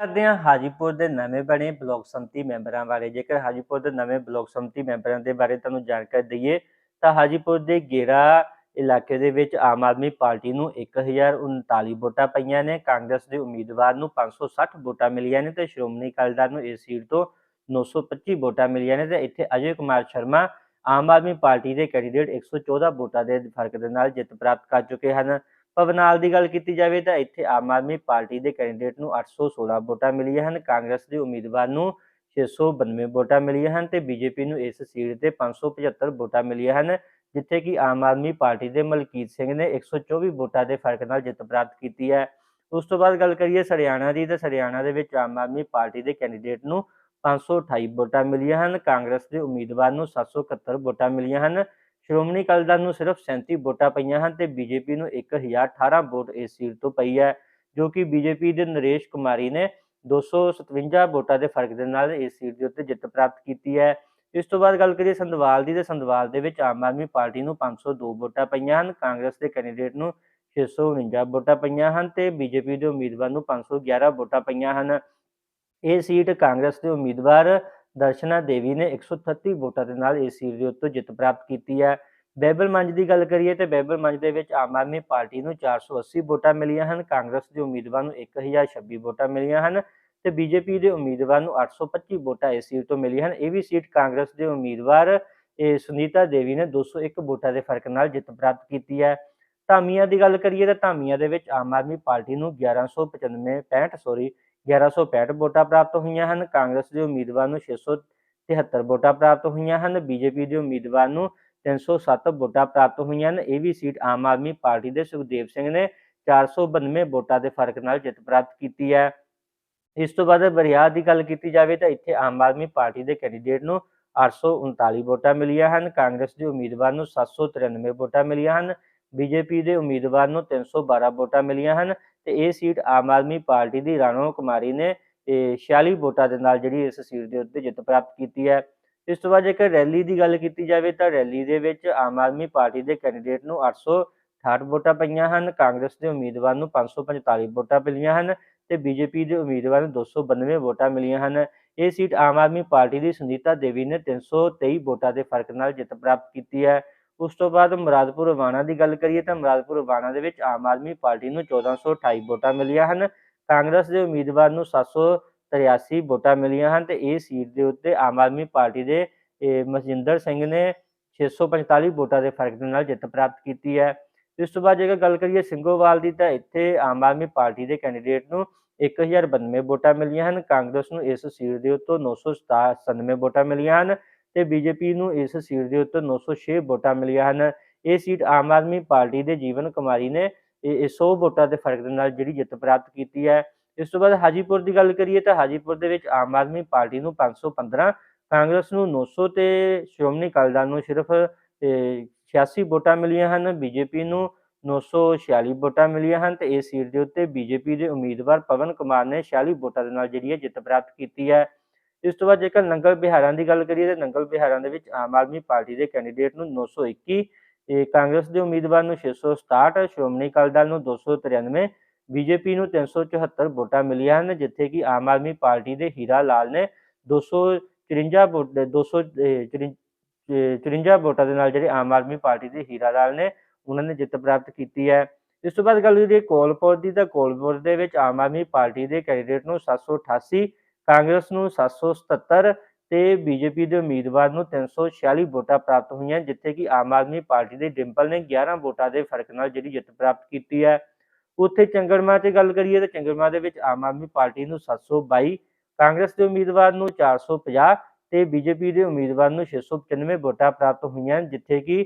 ਕਰਦੇ ਹਾਂ ਹਾਜੀਪੁਰ ਦੇ ਨਵੇਂ ਬਣੇ ਬਲਾਕ ਸੰਮਤੀ ਮੈਂਬਰਾਂ ਬਾਰੇ। ਜੇਕਰ ਹਾਜੀਪੁਰ ਦੇ ਨਵੇਂ ਬਲਾਕ ਸੰਮਤੀ ਮੈਂਬਰਾਂ ਦੇ ਬਾਰੇ ਤੁਹਾਨੂੰ ਜਾਣਕਾਰੀ ਦਈਏ, ਤਾਂ ਹਾਜੀਪੁਰ ਦੇ ਗੇਰਾ ਇਲਾਕੇ ਦੇ ਵਿੱਚ ਆਮ ਆਦਮੀ ਪਾਰਟੀ ਨੂੰ 1039 ਵੋਟਾਂ ਪਈਆਂ ਨੇ। ਕਾਂਗਰਸ ਦੇ ਉਮੀਦਵਾਰ ਨੂੰ 560 ਵੋਟਾਂ ਮਿਲੀਆਂ ਨੇ ਤੇ ਸ਼੍ਰੋਮਣੀ ਅਕਾਲੀ ਦਲ ਨੂੰ ਇਸ ਸੀਟ ਤੋਂ 925 ਵੋਟਾਂ ਮਿਲੀਆਂ ਨੇ ਤੇ ਇੱਥੇ ਅਜੇ ਕੁਮਾਰ ਸ਼ਰਮਾ ਆਮ ਆਦਮੀ ਪਾਰਟੀ ਦੇ ਕੈਂਡੀਡੇਟ 114 ਵੋਟਾਂ ਦੇ ਫ਼ਰਕ ਦੇ ਨਾਲ ਜਿੱਤ ਪ੍ਰਾਪਤ ਕਰ ਚੁੱਕੇ ਹਨ। ਭਵਨਾਲ ਦੀ ਗੱਲ ਕੀਤੀ ਜਾਵੇ ਤਾਂ ਇੱਥੇ ਆਮ ਆਦਮੀ ਪਾਰਟੀ ਦੇ ਕੈਂਡੀਡੇਟ ਨੂੰ 816 ਵੋਟਾਂ ਮਿਲੀਆਂ ਹਨ, ਕਾਂਗਰਸ ਦੇ ਉਮੀਦਵਾਰ ਨੂੰ 692 ਵੋਟਾਂ ਮਿਲੀਆਂ ਹਨ ਤੇ ਬੀਜੇਪੀ ਨੂੰ ਇਸ ਸੀਟ ਤੇ 575 ਵੋਟਾਂ ਮਿਲੀਆਂ ਹਨ, ਜਿੱਥੇ ਕਿ ਆਮ ਆਦਮੀ ਪਾਰਟੀ ਦੇ ਮਲਕੀਤ ਸਿੰਘ ਨੇ 124 ਵੋਟਾਂ ਦੇ ਫ਼ਰਕ ਨਾਲ ਜਿੱਤ ਪ੍ਰਾਪਤ ਕੀਤੀ ਹੈ। ਉਸ ਤੋਂ ਬਾਅਦ ਗੱਲ ਕਰੀਏ ਹਰਿਆਣਾ ਦੀ, ਤਾਂ ਹਰਿਆਣਾ ਦੇ ਵਿੱਚ ਆਮ ਆਦਮੀ ਪਾਰਟੀ ਦੇ ਕੈਂਡੀਡੇਟ ਨੂੰ 528 ਵੋਟਾਂ ਮਿਲੀਆਂ ਹਨ, ਕਾਂਗਰਸ ਦੇ ਉਮੀਦਵਾਰ ਨੂੰ 771 ਵੋਟਾਂ ਮਿਲੀਆਂ ਹਨ ਸ਼੍ਰੋਮਣੀ ਅਕਾਲੀ ਦਲ ਨੂੰ ਸਿਰਫ 37 ਵੋਟਾਂ ਪਈਆਂ ਹਨ ਤੇ ਬੀਜੇਪੀ ਨੂੰ 1018 ਵੋਟ ਇਸ ਸੀਟ ਤੋਂ ਪਈ ਹੈ, ਜੋ ਕਿ ਬੀਜੇਪੀ ਦੇ ਨਰੇਸ਼ ਕੁਮਾਰੀ ਨੇ 257 ਵੋਟਾਂ ਦੇ ਫ਼ਰਕ ਦੇ ਨਾਲ ਇਸ ਸੀਟ ਦੇ ਉੱਤੇ ਜਿੱਤ ਪ੍ਰਾਪਤ ਕੀਤੀ ਹੈ। ਇਸ ਤੋਂ ਬਾਅਦ ਗੱਲ ਕਰੀਏ ਸੰਧਵਾਲ ਦੀ, ਤੇ ਸੰਧਵਾਲ ਦੇ ਵਿੱਚ ਆਮ ਆਦਮੀ ਪਾਰਟੀ ਨੂੰ 502 ਵੋਟਾਂ ਪਈਆਂ ਹਨ, ਕਾਂਗਰਸ ਦੇ ਕੈਂਡੀਡੇਟ ਨੂੰ 649 ਵੋਟਾਂ ਪਈਆਂ ਹਨ ਤੇ ਬੀਜੇਪੀ ਦੇ ਉਮੀਦਵਾਰ ਨੂੰ 511 ਵੋਟਾਂ ਪਈਆਂ ਹਨ। ਇਹ ਸੀਟ ਕਾਂਗਰਸ ਦੇ ਉਮੀਦਵਾਰ ਦਰਸ਼ਨਾ ਦੇਵੀ ਨੇ 138 ਵੋਟਾਂ ਦੇ ਨਾਲ ਇਸ ਸੀਟ ਦੇ ਉੱਤੇ ਜਿੱਤ ਪ੍ਰਾਪਤ ਕੀਤੀ ਹੈ। ਬੈਬਲ ਮੰਜ ਦੀ ਗੱਲ ਕਰੀਏ ਤੇ ਬੈਬਲ ਮੰਜ ਦੇ ਵਿੱਚ ਆਮ ਆਦਮੀ ਪਾਰਟੀ ਨੂੰ 480 ਵੋਟਾਂ ਮਿਲੀਆਂ ਹਨ, ਕਾਂਗਰਸ ਦੇ ਉਮੀਦਵਾਰ ਨੂੰ 1026 ਵੋਟਾਂ ਮਿਲੀਆਂ ਹਨ ਤੇ ਬੀਜੇਪੀ ਦੇ ਉਮੀਦਵਾਰ ਨੂੰ 825 ਵੋਟਾਂ ਇਸ ਸੀਟ ਤੋਂ ਮਿਲੀਆਂ ਹਨ। ਇਹ ਵੀ ਸੀਟ ਕਾਂਗਰਸ ਦੇ ਉਮੀਦਵਾਰ, ਇਹ ਸੁਨੀਤਾ ਦੇਵੀ ਨੇ 201 ਵੋਟਾਂ ਦੇ ਫ਼ਰਕ ਨਾਲ ਜਿੱਤ ਪ੍ਰਾਪਤ ਕੀਤੀ ਹੈ। ਧਾਮੀਆਂ ਦੀ ਗੱਲ ਕਰੀਏ ਤਾਂ ਧਾਮੀਆਂ ਦੇ ਵਿੱਚ ਆਮ ਆਦਮੀ ਪਾਰਟੀ ਨੂੰ 1195 65 ਸੌਰੀ 1165 ਵੋਟਾਂ ਪ੍ਰਾਪਤ ਹੋਈਆਂ ਹਨ, ਕਾਂਗਰਸ ਦੇ ਉਮੀਦਵਾਰ ਨੂੰ 673 ਵੋਟਾਂ ਪ੍ਰਾਪਤ ਹੋਈਆਂ ਹਨ, ਬੀਜੇਪੀ ਦੇ ਉਮੀਦਵਾਰ ਨੂੰ 307 ਵੋਟਾਂ ਪ੍ਰਾਪਤ ਹੋਈਆਂ ਹਨ, ਇਹ ਵੀ ਸੀਟ ਆਮ ਆਦਮੀ ਪਾਰਟੀ ਦੇ ਸੁਖਦੇਵ ਸਿੰਘ ਨੇ 492 ਵੋਟਾਂ ਦੇ ਫ਼ਰਕ ਨਾਲ ਜਿੱਤ ਪ੍ਰਾਪਤ ਕੀਤੀ ਹੈ। ਇਸ ਤੋਂ ਬਾਅਦ ਬਰਿਆਦ ਦੀ ਗੱਲ ਕੀਤੀ ਜਾਵੇ ਤਾਂ ਇੱਥੇ ਆਮ ਆਦਮੀ ਪਾਰਟੀ ਦੇ ਕੈਂਡੀਡੇਟ ਨੂੰ 839 ਵੋਟਾਂ ਮਿਲੀਆਂ ਹਨ, ਕਾਂਗਰਸ ਦੇ ਉਮੀਦਵਾਰ ਨੂੰ 793 ਵੋਟਾਂ ਮਿਲੀਆਂ ਹਨ, ਬੀਜੇਪੀ ਦੇ ਉਮੀਦਵਾਰ ਨੂੰ 312 ਵੋਟਾਂ ਮਿਲੀਆਂ ਹਨ ਤੇ ਇਹ ਸੀਟ ਆਮ ਆਦਮੀ ਪਾਰਟੀ ਦੀ ਰਾਣੋ ਕੁਮਾਰੀ ਨੇ ਇਹ 46 ਵੋਟਾਂ ਦੇ ਨਾਲ ਜਿਹੜੀ ਇਸ ਸੀਟ ਦੇ ਉੱਤੇ ਜਿੱਤ ਪ੍ਰਾਪਤ ਕੀਤੀ ਹੈ। ਇਸ ਤੋਂ ਬਾਅਦ ਜੇਕਰ ਰੈਲੀ ਦੀ ਗੱਲ ਕੀਤੀ ਜਾਵੇ ਤਾਂ ਰੈਲੀ ਦੇ ਵਿੱਚ ਆਮ ਆਦਮੀ ਪਾਰਟੀ ਦੇ ਕੈਂਡੀਡੇਟ ਨੂੰ 868 ਵੋਟਾਂ ਪਈਆਂ ਹਨ, ਕਾਂਗਰਸ ਦੇ ਉਮੀਦਵਾਰ ਨੂੰ 545 ਵੋਟਾਂ ਮਿਲੀਆਂ ਹਨ ਤੇ ਬੀਜੇਪੀ ਦੇ ਉਮੀਦਵਾਰ ਨੂੰ 292 ਵੋਟਾਂ ਮਿਲੀਆਂ ਹਨ। ਇਹ ਸੀਟ ਆਮ ਆਦਮੀ ਪਾਰਟੀ ਦੀ ਸੁਨੀਤਾ ਦੇਵੀ ਨੇ 323 ਵੋਟਾਂ ਦੇ ਫ਼ਰਕ ਨਾਲ ਜਿੱਤ ਪ੍ਰਾਪਤ ਕੀਤੀ ਹੈ। ਉਸ ਤੋਂ ਬਾਅਦ ਮੁਰਾਦਪੁਰ ਵਾਣਾ ਦੀ ਗੱਲ ਕਰੀਏ ਤਾਂ ਮੁਰਾਦਪੁਰ ਵਾਣਾ ਦੇ ਵਿੱਚ ਆਮ ਆਦਮੀ ਪਾਰਟੀ ਨੂੰ 1428 ਵੋਟਾਂ ਮਿਲੀਆਂ ਹਨ। ਕਾਂਗਰਸ ਦੇ ਉਮੀਦਵਾਰ ਨੂੰ 783 ਵੋਟਾਂ ਮਿਲੀਆਂ ਹਨ ਤੇ ਇਹ ਸੀਟ ਦੇ ਉੱਤੇ ਆਮ ਆਦਮੀ ਪਾਰਟੀ ਦੇ, ਇਹ ਸਿੰਘ ਨੇ 645 ਵੋਟਾਂ ਦੇ ਫ਼ਰਕ ਦੇ ਨਾਲ ਜਿੱਤ ਪ੍ਰਾਪਤ ਕੀਤੀ ਹੈ। ਇਸ ਤੋਂ ਬਾਅਦ ਜੇਕਰ ਗੱਲ ਕਰੀਏ ਸਿੰਘੋਵਾਲ ਦੀ ਤਾਂ ਇੱਥੇ ਆਮ ਆਦਮੀ ਪਾਰਟੀ ਦੇ ਕੈਂਡੀਡੇਟ ਨੂੰ 1092 ਵੋਟਾਂ ਮਿਲੀਆਂ ਹਨ। ਕਾਂਗਰਸ ਨੂੰ ਇਸ ਸੀਟ ਦੇ ਉੱਤੇ 997 ਵੋਟਾਂ ਮਿਲੀਆਂ ਹਨ। ਤੇ ਬੀਜੇਪੀ ਨੂੰ ਇਸ ਸੀਟ ਦੇ ਉੱਤੇ 906 ਵੋਟਾਂ ਮਿਲੀਆਂ ਹਨ। ਇਹ ਸੀਟ ਆਮ ਆਦਮੀ ਪਾਰਟੀ ਦੇ ਜੀਵਨ ਕੁਮਾਰੀ ਨੇ ਇਹ 100 ਵੋਟਾਂ ਦੇ ਫ਼ਰਕ ਦੇ ਨਾਲ ਜਿਹੜੀ ਜਿੱਤ ਪ੍ਰਾਪਤ ਕੀਤੀ ਹੈ। ਇਸ ਤੋਂ ਬਾਅਦ ਹਾਜੀਪੁਰ ਦੀ ਗੱਲ ਕਰੀਏ ਤਾਂ ਹਾਜੀਪੁਰ ਦੇ ਵਿੱਚ ਆਮ ਆਦਮੀ ਪਾਰਟੀ ਨੂੰ 515 ਕਾਂਗਰਸ ਨੂੰ 900 ਤੇ ਸ਼੍ਰੋਮਣੀ ਅਕਾਲੀ ਦਲ ਨੂੰ ਸਿਰਫ 86 ਵੋਟਾਂ ਮਿਲੀਆਂ ਹਨ। ਬੀਜੇਪੀ ਨੂੰ 946 ਵੋਟਾਂ ਮਿਲੀਆਂ ਹਨ ਤੇ ਇਸ ਸੀਟ ਦੇ ਉੱਤੇ ਬੀਜੇਪੀ ਦੇ ਉਮੀਦਵਾਰ ਪਵਨ ਕੁਮਾਰ ਨੇ 46 ਵੋਟਾਂ ਦੇ ਨਾਲ ਜਿਹੜੀ ਹੈ ਜਿੱਤ ਪ੍ਰਾਪਤ ਕੀਤੀ ਹੈ। ਇਸ ਤੋਂ ਬਾਅਦ ਜੇਕਰ ਨੰਗਲ ਬਿਹਾਰਾਂ ਦੀ ਗੱਲ ਕਰੀਏ ਤਾਂ ਨੰਗਲ ਬਿਹਾਰਾਂ ਦੇ ਵਿੱਚ ਆਮ ਆਦਮੀ ਪਾਰਟੀ ਦੇ ਕੈਂਡੀਡੇਟ ਨੂੰ 921 ਤੇ ਕਾਂਗਰਸ ਦੇ ਉਮੀਦਵਾਰ ਨੂੰ 667 ਸ਼੍ਰੋਮਣੀ ਅਕਾਲੀ ਦਲ ਨੂੰ 293 ਬੀਜੇਪੀ ਨੂੰ 374 ਵੋਟਾਂ ਮਿਲੀਆਂ ਹਨ, ਜਿੱਥੇ ਕਿ ਆਮ ਆਦਮੀ ਪਾਰਟੀ ਦੇ ਹੀਰਾ ਲਾਲ ਨੇ 254 ਵੋਟ 254 ਵੋਟਾਂ ਦੇ ਨਾਲ ਜਿਹੜੇ ਆਮ ਆਦਮੀ ਪਾਰਟੀ ਦੇ ਹੀਰਾ ਲਾਲ ਨੇ, ਉਹਨਾਂ ਨੇ ਜਿੱਤ ਪ੍ਰਾਪਤ ਕੀਤੀ ਹੈ। ਇਸ ਤੋਂ ਬਾਅਦ ਗੱਲ ਕਰੀਏ ਕੋਲਪੁਰ ਦੀ ਤਾਂ ਕੋਲਪੁਰ ਦੇ ਵਿੱਚ ਆਮ ਆਦਮੀ ਪਾਰਟੀ ਦੇ ਕੈਂਡੀਡੇਟ ਨੂੰ 788 ਕਾਂਗਰਸ ਨੂੰ 777 ਤੇ ਬੀਜੇਪੀ ਦੇ ਉਮੀਦਵਾਰ ਨੂੰ 346 ਵੋਟਾਂ ਪ੍ਰਾਪਤ ਹੋਈਆਂ, ਜਿੱਥੇ ਕਿ ਆਮ ਆਦਮੀ ਪਾਰਟੀ ਦੇ ਡਿੰਪਲ ਨੇ 11 ਵੋਟਾਂ ਦੇ ਫ਼ਰਕ ਨਾਲ ਜਿਹੜੀ ਜਿੱਤ ਪ੍ਰਾਪਤ ਕੀਤੀ ਹੈ। ਉੱਥੇ ਚੰਗੜਮਾ ਤੇ ਗੱਲ ਕਰੀਏ ਤਾਂ ਚੰਗੜਮਾ ਦੇ ਵਿੱਚ ਆਮ ਆਦਮੀ ਪਾਰਟੀ ਨੂੰ 722 ਕਾਂਗਰਸ ਦੇ ਉਮੀਦਵਾਰ ਨੂੰ 450 ਤੇ ਬੀਜੇਪੀ ਦੇ ਉਮੀਦਵਾਰ ਨੂੰ 695 ਵੋਟਾਂ ਪ੍ਰਾਪਤ ਹੋਈਆਂ, ਜਿੱਥੇ ਕਿ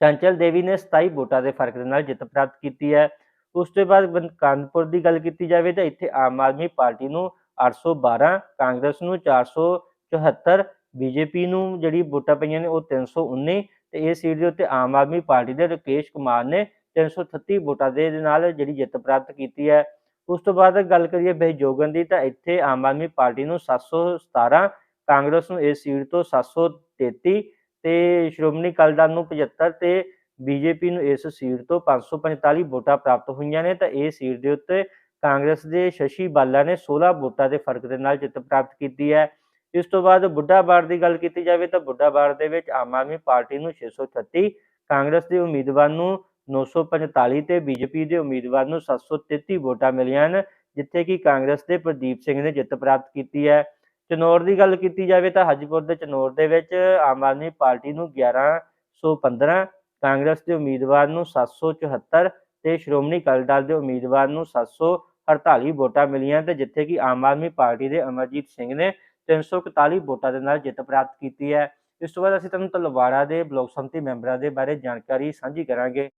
ਚੰਚਲ ਦੇਵੀ ਨੇ 27 ਵੋਟਾਂ ਦੇ ਫ਼ਰਕ ਦੇ ਨਾਲ ਜਿੱਤ ਪ੍ਰਾਪਤ ਕੀਤੀ ਹੈ। ਉਸ ਤੋਂ ਬਾਅਦ ਬੰ- ਕਾਨਪੁਰ ਦੀ ਗੱਲ ਕੀਤੀ ਜਾਵੇ ਤਾਂ ਇੱਥੇ ਆਮ ਆਦਮੀ ਪਾਰਟੀ ਨੂੰ 812 ਕਾਂਗਰਸ ਨੂੰ 474 ਬੀਜੇਪੀ ਨੂੰ ਜਿਹੜੀ ਵੋਟਾਂ ਪਈਆਂ ਨੇ ਉਹ 319 ਤੇ ਇਹ ਸੀਟ ਦੇ ਉੱਤੇ ਆਮ ਆਦਮੀ ਪਾਰਟੀ ਦੇ ਰਕੇਸ਼ ਕੁਮਾਰ ਨੇ 338 ਵੋਟਾਂ ਦੇ ਨਾਲ ਜਿਹੜੀ ਜਿੱਤ ਪ੍ਰਾਪਤ ਕੀਤੀ ਹੈ। ਉਸ ਤੋਂ ਬਾਅਦ ਗੱਲ ਕਰੀਏ ਬਹਿਜੋਗਨ ਦੀ ਤਾਂ ਇੱਥੇ ਆਮ ਆਦਮੀ ਪਾਰਟੀ ਨੂੰ 717 ਕਾਂਗਰਸ ਨੂੰ ਇਸ ਸੀਟ ਤੋਂ 733 ਤੇ ਸ਼੍ਰੋਮਣੀ ਅਕਾਲੀ ਦਲ ਨੂੰ 75 ਤੇ ਬੀਜੇਪੀ ਨੂੰ ਇਸ ਸੀਟ ਤੋਂ 545 ਵੋਟਾਂ ਪ੍ਰਾਪਤ ਹੋਈਆਂ ਨੇ ਤਾਂ ਇਹ ਸੀਟ ਦੇ ਉੱਤੇ ਕਾਂਗਰਸ ਦੇ ਸ਼ਸ਼ੀ ਬਾਲਾ ਨੇ 16 ਵੋਟਾਂ ਦੇ ਫ਼ਰਕ ਦੇ ਨਾਲ ਜਿੱਤ ਪ੍ਰਾਪਤ ਕੀਤੀ ਹੈ। ਇਸ ਤੋਂ ਬਾਅਦ ਬੁੱਢਾ ਬੁੱਢਾਬਾੜ ਦੀ ਗੱਲ ਕੀਤੀ ਜਾਵੇ ਤਾਂ ਬੁੱਢਾ ਬੁੱਢਾਬਾੜ ਦੇ ਵਿੱਚ ਆਮ ਆਦਮੀ ਪਾਰਟੀ ਨੂੰ 636 ਕਾਂਗਰਸ ਦੇ ਉਮੀਦਵਾਰ ਨੂੰ 945 ਤੇ ਬੀਜੇਪੀ ਦੇ ਉਮੀਦਵਾਰ ਨੂੰ 733 ਵੋਟਾਂ ਮਿਲੀਆਂ ਹਨ, ਜਿੱਥੇ ਕਿ ਕਾਂਗਰਸ ਦੇ ਪ੍ਰਦੀਪ ਸਿੰਘ ਨੇ ਜਿੱਤ ਪ੍ਰਾਪਤ ਕੀਤੀ ਹੈ। ਚਨੌਰ ਦੀ ਗੱਲ ਕੀਤੀ ਜਾਵੇ ਤਾਂ ਹਾਜੀਪੁਰ ਦੇ ਚਨੌਰ ਦੇ ਵਿੱਚ ਆਮ ਆਦਮੀ ਪਾਰਟੀ ਨੂੰ 1115 ਕਾਂਗਰਸ ਦੇ ਉਮੀਦਵਾਰ ਨੂੰ 774 ਤੇ ਸ਼੍ਰੋਮਣੀ ਅਕਾਲੀ ਦਲ ਦੇ ਉਮੀਦਵਾਰ ਨੂੰ 748 ਵੋਟਾਂ ਮਿਲੀਆਂ ਤੇ ਜਿੱਥੇ ਕਿ ਆਮ ਆਦਮੀ ਪਾਰਟੀ ਦੇ ਅਮਰਜੀਤ ਸਿੰਘ ਨੇ 341 ਵੋਟਾਂ ਦੇ ਨਾਲ ਜਿੱਤ ਪ੍ਰਾਪਤ ਕੀਤੀ ਹੈ। ਇਸ ਤੋਂ ਬਾਅਦ ਅਸੀਂ ਤੁਹਾਨੂੰ ਤਲਵਾੜਾ ਦੇ ਬਲਾਕ ਸੰਮਤੀ ਮੈਂਬਰਾਂ ਦੇ ਬਾਰੇ ਜਾਣਕਾਰੀ ਸਾਂਝੀ ਕਰਾਂਗੇ।